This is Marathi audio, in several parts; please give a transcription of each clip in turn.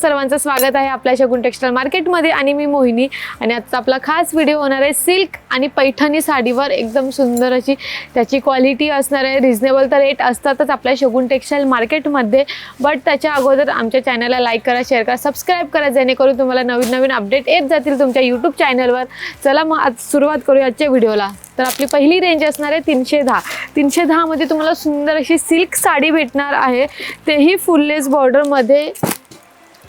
सर्वांचं स्वागत आहे आपल्या शगुन टेक्स्टाईल मार्केटमध्ये. आणि मी मोहिनी. आणि आजचा आपला खास व्हिडिओ होणार आहे सिल्क आणि पैठणी साडीवर. एकदम सुंदर अशी त्याची क्वालिटी असणार आहे. रिझनेबल तर रेट असतातच आपल्या शगुन टेक्स्टाईल मार्केटमध्ये. बट त्याच्या अगोदर आमच्या चॅनलला लाईक करा शेअर करा सबस्क्राईब करा जेणेकरून तुम्हाला नवीन नवीन अपडेट येत जातील तुमच्या यूट्यूब चॅनलवर. चला मग आज सुरुवात करूया आजच्या व्हिडिओला. तर आपली पहिली रेंज असणार आहे तीनशे दहा. तीनशे दहामध्ये तुम्हाला सुंदर अशी सिल्क साडी भेटणार आहे. तेही फुललेस बॉर्डरमध्ये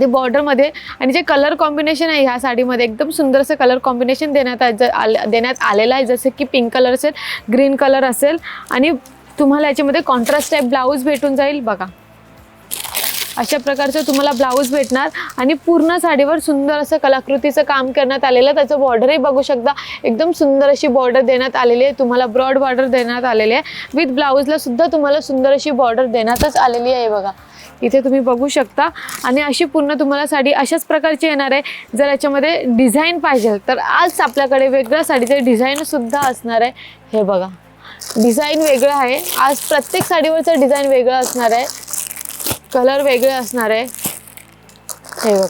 ते बॉर्डरमध्ये आणि जे कलर कॉम्बिनेशन आहे ह्या साडीमध्ये एकदम सुंदर असं कलर कॉम्बिनेशन देण्यात आ- देण्यात आलेलं आहे. जसं की पिंक कलर असेल ग्रीन कलर असेल. आणि तुम्हाला याच्यामध्ये कॉन्ट्रास्ट टाईप ब्लाऊज भेटून जाईल बघा. अशा प्रकारचं तुम्हाला ब्लाऊज भेटणार आणि पूर्ण साडीवर सुंदर असं कलाकृतीचं काम करण्यात आलेलं आहे. त्याचं बॉर्डरही बघू शकता. एकदम सुंदर अशी बॉर्डर देण्यात आलेली आहे. तुम्हाला ब्रॉड बॉर्डर देण्यात आलेली आहे. विथ ब्लाऊजला सुद्धा तुम्हाला सुंदर अशी बॉर्डर देण्यातच आलेली आहे बघा. इथे तुम्ही बघू शकता. आणि अशी पूर्ण तुम्हाला साडी अशाच प्रकारची येणार आहे. जर याच्यामध्ये डिझाईन पाहिजे तर आज आपल्याकडे वेगळ्या साडीचे डिझाईनसुद्धा असणार आहे. हे बघा. डिझाईन वेगळं आहे. आज प्रत्येक साडीवरचं डिझाईन वेगळं असणार आहे. कलर वेगळे असणार आहे. हे बघा.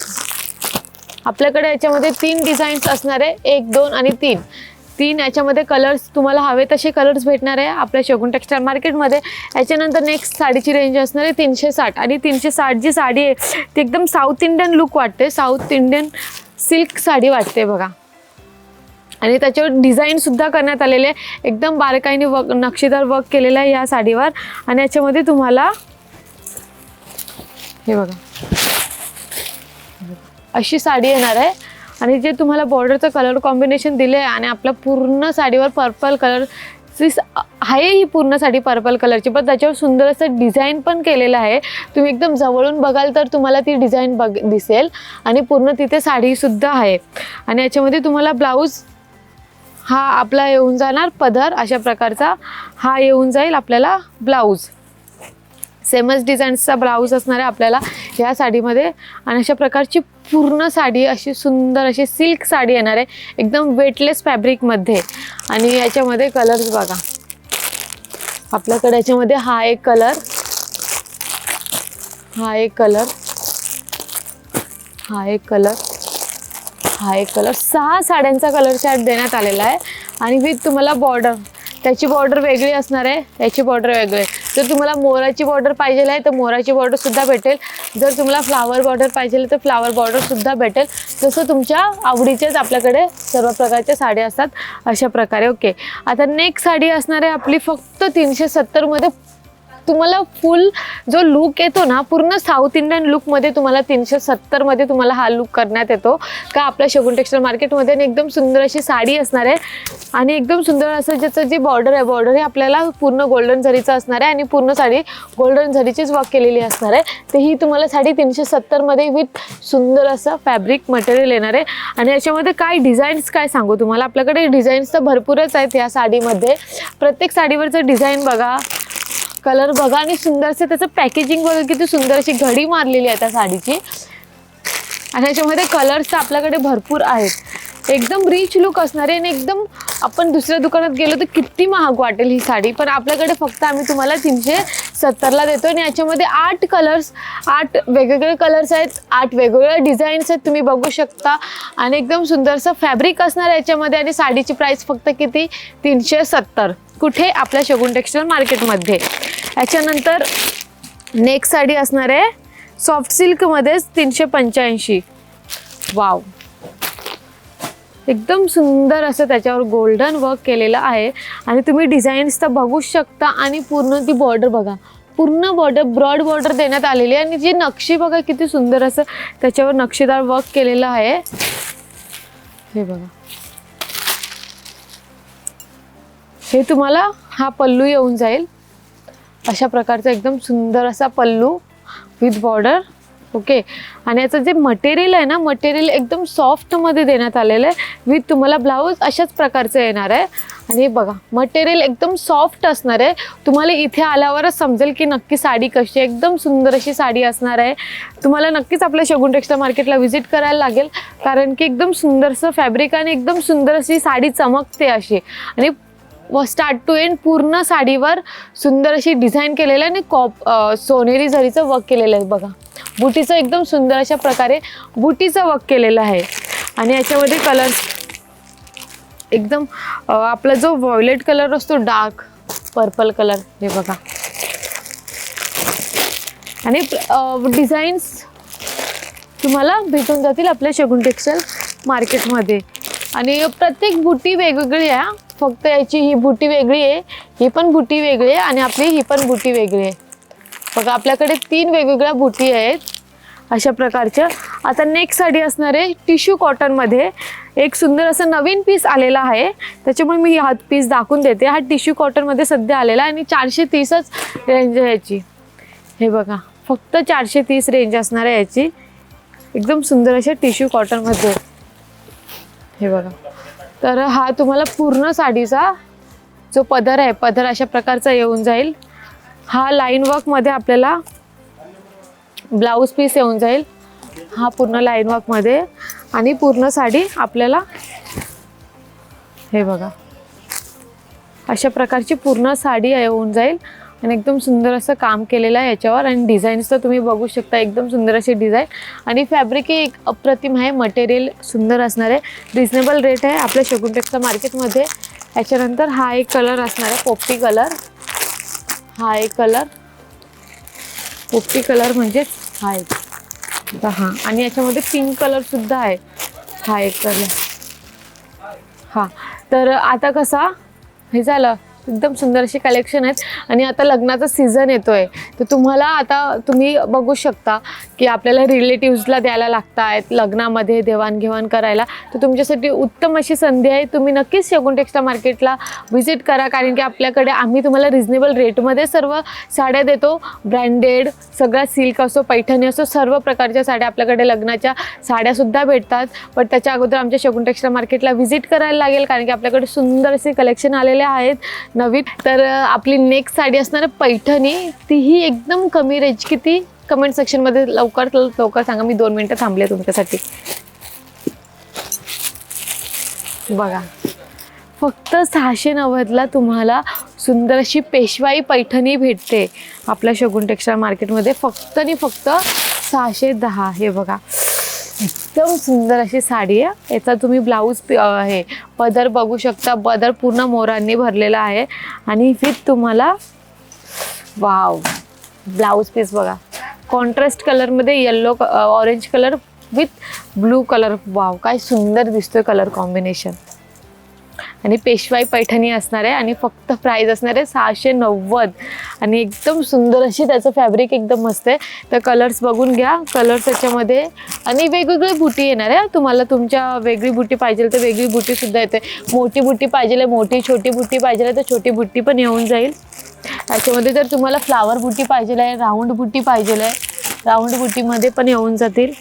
आपल्याकडे याच्यामध्ये तीन डिझाईन्स असणार आहे. एक दोन आणि तीन. तीन याच्यामध्ये कलर्स तुम्हाला हवे तसे कलर्स भेटणार आहे आपल्या शगुन टेक्स्टाईल मार्केटमध्ये याच्यानंतर नेक्स्ट साडीची रेंज असणार आहे तीनशे साठ. आणि तीनशे साठ जी साडी आहे ती एकदम साऊथ इंडियन लुक वाटते. साऊथ इंडियन सिल्क साडी वाटते बघा. आणि त्याच्यावर डिझाईनसुद्धा करण्यात आलेले आहे. एकदम बारकाईने वर्क नक्षीदार वर्क केलेलं आहे या साडीवर. आणि याच्यामध्ये तुम्हाला हे बघा. अशी साडी येणार आहे. आणि जे तुम्हाला बॉर्डरचं कलर कॉम्बिनेशन दिले आहे आणि आपल्या पूर्ण साडीवर पर्पल कलर आहे ही पूर्ण साडी पर्पल कलरची पण त्याच्यावर सुंदर असं डिझाईन पण केलेलं आहे. तुम्ही एकदम जवळून बघाल तर तुम्हाला ती डिझाईन बघ दिसेल. आणि पूर्ण तिथे साडीसुद्धा आहे. आणि याच्यामध्ये तुम्हाला ब्लाऊज हा आपला येऊन जाणार पदर अशा प्रकारचा हा येऊन जाईल आपल्याला ब्लाऊज सेमच डिझाईन्सचा ब्लाऊज असणार आहे आपल्याला ह्या साडीमध्ये. आणि अशा प्रकारची पूर्ण साडी अशी सुंदर अशी सिल्क साडी येणार आहे एकदम वेटलेस फॅब्रिकमध्ये आणि याच्यामध्ये कलर्स बघा. आपल्याकडे याच्यामध्ये हा एक कलर हा एक कलर हा एक कलर हा एक कलर सहा साड्यांचा कलर चार्ट देण्यात आलेला आहे. आणि विथ तुम्हाला बॉर्डर त्याची बॉर्डर वेगळी असणार आहे. त्याची बॉर्डर वेगळी. आहे. जर तुम्हाला मोराची बॉर्डर पाहिजे आहे तर मोराची बॉर्डरसुद्धा भेटेल. जर तुम्हाला फ्लावर बॉर्डर पाहिजे तर फ्लावर बॉर्डरसुद्धा भेटेल. जसं तुमच्या आवडीचेच आपल्याकडे सर्व प्रकारच्या साड्या असतात अशा प्रकारे ओके आता नेक्स्ट साडी असणार आहे आपली फक्त तीनशे सत्तरमध्ये तुम्हाला फुल जो लुक येतो ना पूर्ण साऊथ इंडियन लुकमध्ये तुम्हाला तीनशे सत्तरमध्ये तुम्हाला हा लुक करण्यात येतो. का आपल्या शगुन टेक्स्टाईल मार्केटमध्ये आणि एकदम सुंदर अशी साडी असणार आहे. आणि एकदम सुंदर असं ज्याचं जे बॉर्डर आहे बॉर्डर हे आपल्याला पूर्ण गोल्डन झरीचं असणार आहे आणि पूर्ण साडी गोल्डन झरीचीच वर्क केलेली असणार आहे. तर ही तुम्हाला साडी तीनशे सत्तरमध्ये विथ सुंदर असं फॅब्रिक मटेरियल येणार आहे. आणि याच्यामध्ये काय डिझाईन्स काय सांगू तुम्हाला? आपल्याकडे डिझाईन्स तर भरपूरच आहेत या साडीमध्ये. प्रत्येक साडीवरचं डिझाईन बघा. कलर बघा आणि सुंदरसे त्याचं पॅकेजिंग बघा किती सुंदर अशी घडी मारलेली आहे त्या साडीची. आणि याच्यामध्ये कलर्स तर आपल्याकडे भरपूर आहेत. एकदम रिच लुक असणारे आणि एकदम आपण दुसऱ्या दुकानात गेलो तर किती महाग वाटेल ही साडी. पण आपल्याकडे फक्त आम्ही तुम्हाला तीनशे सत्तरला देतो आणि याच्यामध्ये आठ कलर्स आठ वेगवेगळे कलर्स आहेत आठ वेगवेगळ्या डिझाईन्स आहेत तुम्ही बघू शकता. आणि एकदम सुंदरसं फॅब्रिक असणार आहे याच्यामध्ये आणि साडीची प्राईस फक्त किती? तीनशे सत्तर. कुठे? आपल्या शगुन टेक्स्टाईल मार्केटमध्ये याच्यानंतर नेक्स्ट साडी असणार आहे सॉफ्ट सिल्कमध्येच तीनशे पंच्याऐंशी. वाव एकदम सुंदर असं त्याच्यावर गोल्डन वर्क केलेलं आहे. आणि तुम्ही डिझाईन्स तर बघूच शकता आणि पूर्ण ती बॉर्डर बघा. पूर्ण बॉर्डर ब्रॉड बॉर्डर देण्यात आलेली आहे. आणि जी नक्षी बघा किती सुंदर असं त्याच्यावर नक्षीदार वर्क केलेलं आहे. हे बघा. हे तुम्हाला हा पल्लू येऊन जाईल. अशा प्रकारचा एकदम सुंदर असा पल्लू विथ बॉर्डर ओके आणि याचं जे मटेरियल आहे ना मटेरियल एकदम सॉफ्टमध्ये देण्यात आलेलं आहे. विथ तुम्हाला ब्लाऊज अशाच प्रकारचं येणार आहे. आणि हे बघा मटेरियल एकदम सॉफ्ट असणार आहे. तुम्हाला इथे आल्यावरच समजेल की नक्की साडी कशी आहे. एकदम सुंदर अशी साडी असणार आहे. तुम्हाला नक्कीच आपल्या शगुन टेक्स्टाईल मार्केटला व्हिजिट करायला लागेल. कारण की एकदम सुंदरसं फॅब्रिक आणि एकदम सुंदर अशी साडी चमकते अशी. आणि व स्टार्ट टू एंड पूर्ण साडीवर सुंदर अशी डिझाईन केलेलं आहे आणि कॉप सोनेरी झरीचं वर्क केलेलं आहे बघा. बुटीचं एकदम सुंदर अशा प्रकारे बुटीचं वर्क केलेलं आहे. आणि याच्यामध्ये कलर एकदम आपला जो वॉयलेट कलर असतो डार्क पर्पल कलर हे बघा. आणि डिझाईन्स तुम्हाला भेटून जातील आपल्या शगुन टेक्सटाईल मार्केटमध्ये आणि प्रत्येक बुटी वेगवेगळी आहे फक्त याची ही बुटी वेगळी आहे ही पण बुटी वेगळी आहे आणि आपली ही पण बुटी वेगळी आहे. बघा आपल्याकडे तीन वेगवेगळ्या बुटी आहेत अशा प्रकारच्या. आता नेक्स्ट साडी असणार आहे टिश्यू कॉटनमध्ये एक सुंदर असं नवीन पीस आलेला आहे. त्याच्यामुळे मी हा पीस दाखवून देते. हा टिश्यू कॉटनमध्ये सध्या आलेला आहे आणि चारशे तीसच रेंज आहे याची. हे बघा फक्त चारशे तीस रेंज असणार आहे याची. एकदम सुंदर अशा टिश्यू कॉटनमध्ये हे बघा. तर हा तुम्हाला पूर्ण साडीचा जो पदर आहे पदर अशा प्रकारचा येऊन जाईल. हा लाईन वर्कमध्ये आपल्याला ब्लाऊज पीस येऊन जाईल. हा पूर्ण लाईन वर्कमध्ये आणि पूर्ण साडी आपल्याला हे बघा. अशा प्रकारची पूर्ण साडी येऊन जाईल. आणि एकदम सुंदर असं काम केलेलं आहे याच्यावर. आणि डिझाईन्स तर तुम्ही बघू शकता एकदम सुंदर अशी डिझाईन आणि फॅब्रिक ही एक अप्रतिम आहे मटेरियल सुंदर असणार आहे. रिजनेबल रेट आहे आपल्या शगुनटेक्सच्या मार्केटमध्ये याच्यानंतर हा एक कलर असणार आहे पोपटी कलर हा एक कलर पोपटी कलर म्हणजेच हा एक. आता हां. आणि याच्यामध्ये पिंक कलरसुद्धा आहे. हा एक कलर हां. तर आता कसा? हे झालं. एकदम सुंदर असे कलेक्शन आहेत. आणि आता लग्नाचा सीझन येतोय. तर तुम्हाला आता तुम्ही बघू शकता की आपल्याला रिलेटिव्हजला द्यायला लागत आहेत लग्नामध्ये देवाणघेवाण करायला. तर तुमच्यासाठी उत्तम अशी संधी आहे. तुम्ही नक्कीच शगुन टेक्स्टा मार्केटला व्हिजिट करा. कारण की आपल्याकडे आम्ही तुम्हाला रिजनेबल रेटमध्ये सर्व साड्या देतो. ब्रँडेड सगळ्या सिल्क असो पैठणी असो सर्व प्रकारच्या साड्या आपल्याकडे लग्नाच्या साड्यासुद्धा भेटतात. पण त्याच्या अगोदर आमच्या शगुन टेक्स्टा मार्केटला व्हिजिट करायला लागेल. कारण की आपल्याकडे सुंदर असे कलेक्शन आलेले आहेत नवीन. तर आपली नेक्स्ट साडी असणार पैठणी. तीही एकदम कमी रेंज किती? कमेंट सेक्शनमध्ये लवकर लवकर सांगा. मी दोन मिनटं थांबले तुमच्यासाठी. बघा. फक्त सहाशे नव्वदला तुम्हाला सुंदर अशी पेशवाई पैठणी भेटते आपल्या शगुन टेक्स्टाईल मार्केटमध्ये फक्त आणि फक्त सहाशे दहा. हे बघा. एकदम सुंदर अशी साडी आहे. याचा तुम्ही ब्लाऊज हे पदर बघू शकता. पदर पूर्ण मोरांनी भरलेला आहे. आणि विथ तुम्हाला वाव. ब्लाऊज पीस बघा. कॉन्ट्रास्ट कलरमध्ये yellow orange colour with blue colour wow काय सुंदर दिसतोय कलर कॉम्बिनेशन आणि पेशवाई पैठणी असणार आहे आणि फक्त प्राईज असणार आहे सहाशे नव्वद. आणि एकदम सुंदर अशी त्याचं फॅब्रिक एकदम मस्त आहे. तर कलर्स बघून घ्या. कलर्स त्याच्यामध्ये आणि वेगवेगळे बुटी येणार आहे. तुम्हाला तुमच्या वेगळी बुटी पाहिजे तर वेगळी बुटीसुद्धा येते. मोठी बुटी पाहिजे मोठी छोटी बुटी पाहिजे तर छोटी बुट्टी पण येऊन जाईल. त्याच्यामध्ये जर तुम्हाला फ्लावर बुटी पाहिजे आहे राऊंड बुटी पाहिजे आहे राऊंड बुटीमध्ये पण येऊन जातील.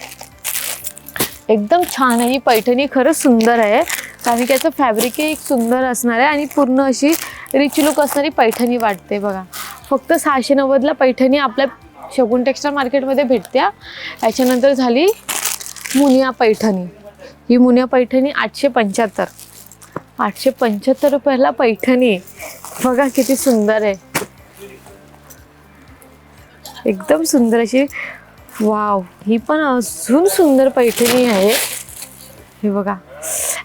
एकदम छान आहे. ही पैठणी खरंच सुंदर आहे. कारण की याचं फॅब्रिकही एक सुंदर असणार आहे आणि पूर्ण अशी रिच लुक असणारी पैठणी वाटते बघा. फक्त सहाशे नव्वदला पैठणी आपल्या शगुन टेक्स्टाईल मार्केटमध्ये भेटते याच्यानंतर झाली मुनिया पैठणी. ही मुनिया पैठणी आठशे पंच्याहत्तर. आठशे पंच्याहत्तर रुपयाला पैठणी. बघा किती सुंदर आहे. एकदम सुंदर अशी वाव. ही पण अजून सुंदर पैठणी आहे. हे बघा.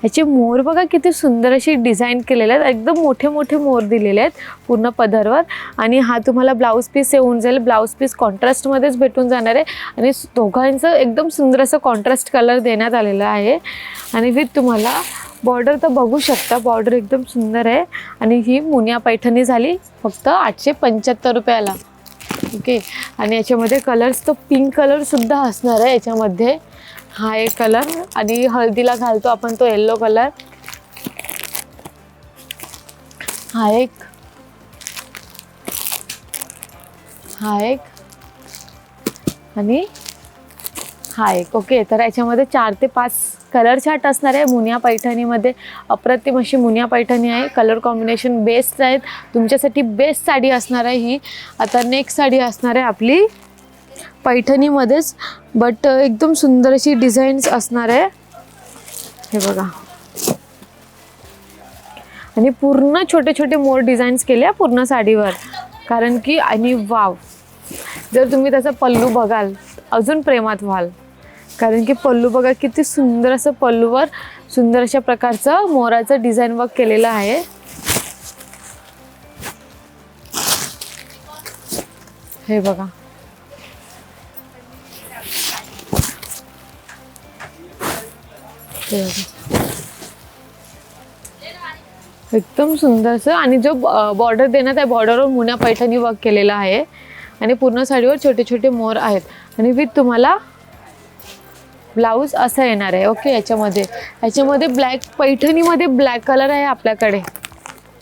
याचे मोर बघा किती सुंदर अशी डिझाईन केलेले आहेत. एकदम मोठे मोठे मोर दिलेले आहेत पूर्ण पदरवर. आणि हा तुम्हाला ब्लाऊज पीस येऊन जाईल. ब्लाऊज पीस कॉन्ट्रास्टमध्येच भेटून जाणार आहे. आणि दोघांचं एकदम सुंदर असं कॉन्ट्रास्ट कलर देण्यात आलेला आहे. आणि विथ तुम्हाला बॉर्डर तर बघू शकता. बॉर्डर एकदम सुंदर आहे. आणि ही मुनिया पैठणी झाली. फक्त आठशे पंच्याहत्तर रुपयाला. ओके आणि याच्यामध्ये कलर्स तो पिंक कलरसुद्धा असणार आहे याच्यामध्ये. हा एक कलर आणि हळदीला घालतो आपण तो येल्लो कलर हा एक. हा एक. आणि हा एक. ओके तर याच्यामध्ये चार ते पाच कलर चार्ट असणार आहे. मुनिया पैठणीमध्ये अप्रतिम अशी मुनिया पैठणी आहे. कलर कॉम्बिनेशन बेस्ट आहेत. तुमच्यासाठी बेस्ट साडी असणार आहे ही. आता नेक्स्ट साडी असणार आहे आपली पैठणीमध्येच. बट uh, एकदम सुंदर अशी डिझाईन्स असणार आहे. हे बघा. आणि पूर्ण छोटे छोटे मोर डिझाईन्स केले आहे पूर्ण साडीवर. कारण की आणि वाव जर तुम्ही त्याचा पल्लू बघाल अजून प्रेमात व्हाल. कारण की पल्लू बघा किती सुंदर असं पल्लूवर सुंदर अशा प्रकारचं मोराचं डिझाईन वर्क केलेलं आहे. हे बघा. हे बघा. एकदम सुंदरसं आणि जो बॉर्डर देण्यात आहे बॉर्डरवर मुन्या पैठणी वर्क केलेला आहे. आणि पूर्ण साडीवर छोटे छोटे मोर आहेत. आणि विथ तुम्हाला ब्लाऊज असा येणार आहे. ओके याच्यामध्ये. याच्यामध्ये ब्लॅक पैठणीमध्ये ब्लॅक कलर आहे आपल्याकडे.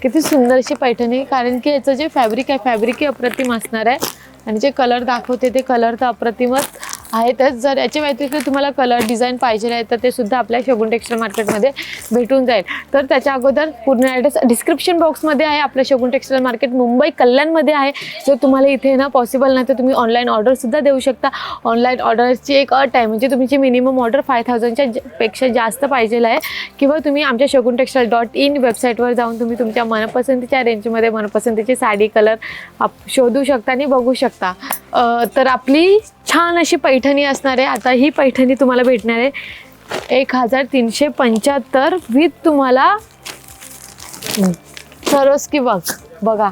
किती सुंदरशी पैठणी कारण की याचं जे फॅब्रिक आहे फॅब्रिकही अप्रतिम असणार आहे. आणि जे कलर दाखवते ते कलर तर अप्रतिमच आहेतच जर याच्या व्यतिरिक्त तुम्हाला कलर डिझाईन पाहिजे आहे तर ते सुद्धा आपल्या शगुन टेक्स्टाईल मार्केटमध्ये भेटून जाईल. तर त्याच्या अगोदर पूर्ण ॲड्रेस डिस्क्रिप्शन बॉक्समध्ये आहे आपलं शगुन टेक्स्टाईल मार्केट मुंबई कल्याणमध्ये आहे. जर तुम्हाला इथे ना पॉसिबल नाही तर तुम्ही ऑनलाईन ऑर्डरसुद्धा देऊ शकता. ऑनलाईन ऑर्डरची एक अट आहे म्हणजे तुमची मिनिमम ऑर्डर फाय थाउजंडच्या पेक्षा जास्त पाहिजे आहे. किंवा तुम्ही आमच्या शगुन टेक्स्टाईल डॉट इन वेबसाईटवर जाऊन तुम्ही तुमच्या मनपसंतीच्या रेंजमध्ये मनपसंतीची साडी कलर आप शोधू शकता आणि बघू शकता. तर आपली छान अशी पैठणी असणार आहे. आता ही पैठणी तुम्हाला भेटणार आहे. एक हजार तीनशे पंच्याहत्तर विथ तुम्हाला सरोस्की बघ. बघा.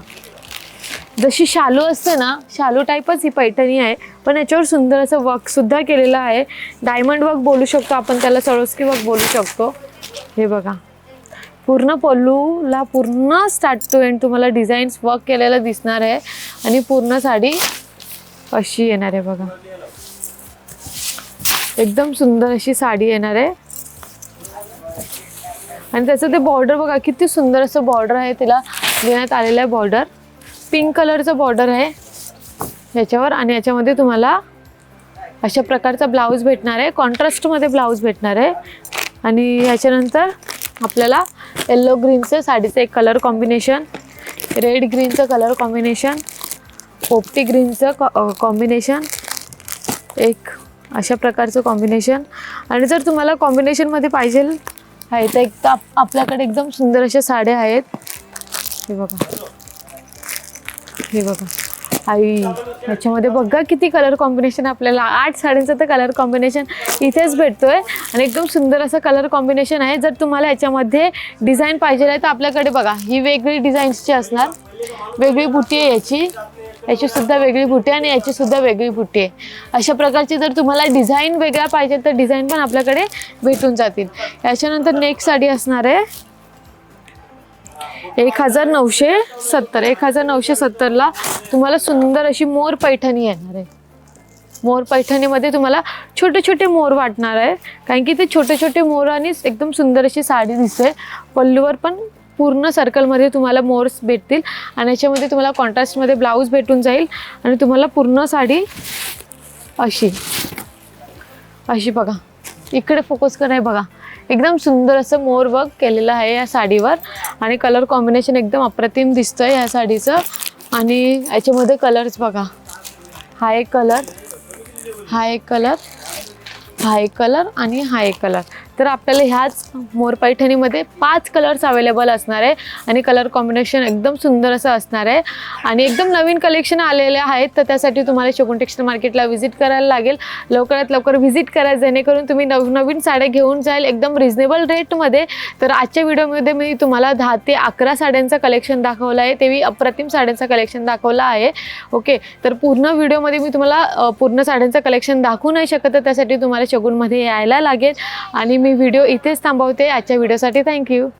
जशी शालू असते ना शालू टाईपच ही पैठणी आहे. पण याच्यावर सुंदर असं वर्कसुद्धा केलेलं आहे. डायमंड वर्क बोलू शकतो आपण त्याला सरोस्की वर्क बोलू शकतो. हे बघा. पूर्ण पल्लूला पूर्ण स्टार्ट टू एंड तुम्हाला डिझाईन्स वर्क केलेलं दिसणार आहे. आणि पूर्ण साडी अशी येणार आहे बघा. एकदम सुंदर अशी साडी येणार आहे. आणि त्याचं ते बॉर्डर बघा किती सुंदर असं बॉर्डर आहे तिला. देण्यात आलेलं आहे बॉर्डर पिंक कलरचं बॉर्डर आहे. याच्यावर आणि याच्यामध्ये तुम्हाला अशा प्रकारचा ब्लाऊज भेटणार आहे. कॉन्ट्रास्टमध्ये ब्लाऊज भेटणार आहे. आणि याच्यानंतर आपल्याला येल्लो ग्रीनचं साडीचं एक कलर कॉम्बिनेशन रेड ग्रीनचं कलर कॉम्बिनेशन पोपटी ग्रीनचं कॉ कॉम्बिनेशन एक अशा प्रकारचं कॉम्बिनेशन आणि जर तुम्हाला कॉम्बिनेशनमध्ये पाहिजे आहे तर एक तर आप- आपल्याकडे एकदम सुंदर अशा साड्या आहेत. हे बघा. हे बघा. आई याच्यामध्ये बघा किती कलर कॉम्बिनेशन आपल्याला. आठ साड्यांचं तर कलर कॉम्बिनेशन इथेच भेटतो आहे आणि एकदम सुंदर असं कलर कॉम्बिनेशन आहे. जर तुम्हाला याच्यामध्ये डिझाईन पाहिजे आहे तर आपल्याकडे बघा. ही वेगळी डिझाईन्सची असणार. वेगळी बुटी आहे याची. याची सुद्धा वेगळी बुटी आणि याची सुद्धा वेगळी बुटी आहे. अशा प्रकारची जर तुम्हाला डिझाईन वेगळ्या पाहिजे तर डिझाईन पण आपल्याकडे भेटून जातील. याच्यानंतर नेक्स्ट साडी असणार आहे. एक हजार नऊशे सत्तर. एक हजार नऊशे सत्तरला तुम्हाला सुंदर अशी मोर पैठणी येणार आहे. मोर पैठणीमध्ये तुम्हाला छोटे छोटे मोर वाटणार आहे. कारण की ते छोटे छोटे मोरानेच एकदम सुंदर अशी साडी दिसते. पल्लूवर पण पूर्ण सर्कलमध्ये तुम्हाला मोर्स भेटतील आणि याच्यामध्ये तुम्हाला कॉन्ट्रास्टमध्ये ब्लाऊज भेटून जाईल आणि तुम्हाला पूर्ण साडी अशी. अशी बघा. इकडे फोकस कर बघा. एकदम सुंदर असं मोर वर्क केलेलं आहे या साडीवर आणि कलर कॉम्बिनेशन एकदम अप्रतिम दिसतंय या साडीचं. आणि याच्यामध्ये कलर्स बघा. हा एक कलर हा एक कलर हा एक कलर आणि हा एक कलर तर आपल्याला ह्याच मोर पैठणीमध्ये पाच कलर्स अवेलेबल असणार आहे आणि कलर कॉम्बिनेशन एकदम सुंदर असं असणार आहे. आणि एकदम नवीन कलेक्शन आलेले आहेत तर त्यासाठी तुम्हाला शकून टेक्स्टाईल मार्केटला व्हिजिट करायला लागेल. लवकरात लवकर व्हिजिट करा जेणेकरून तुम्ही नवनवीन साड्या घेऊन जाईल एकदम रिजनेबल रेटमध्ये तर आजच्या व्हिडिओमध्ये मी तुम्हाला दहा ते अकरा साड्यांचं कलेक्शन दाखवलं आहे ते मी अप्रतिम साड्यांचं कलेक्शन दाखवलं आहे. ओके तर पूर्ण व्हिडिओमध्ये मी तुम्हाला पूर्ण साड्यांचं कलेक्शन दाखवू नाही शकत तर त्यासाठी तुम्हाला शगुनमध्ये यायला लागेल. आणि मी व्हिडिओ इथेच थांबवते. आजच्या व्हिडिओसाठी थँक्यू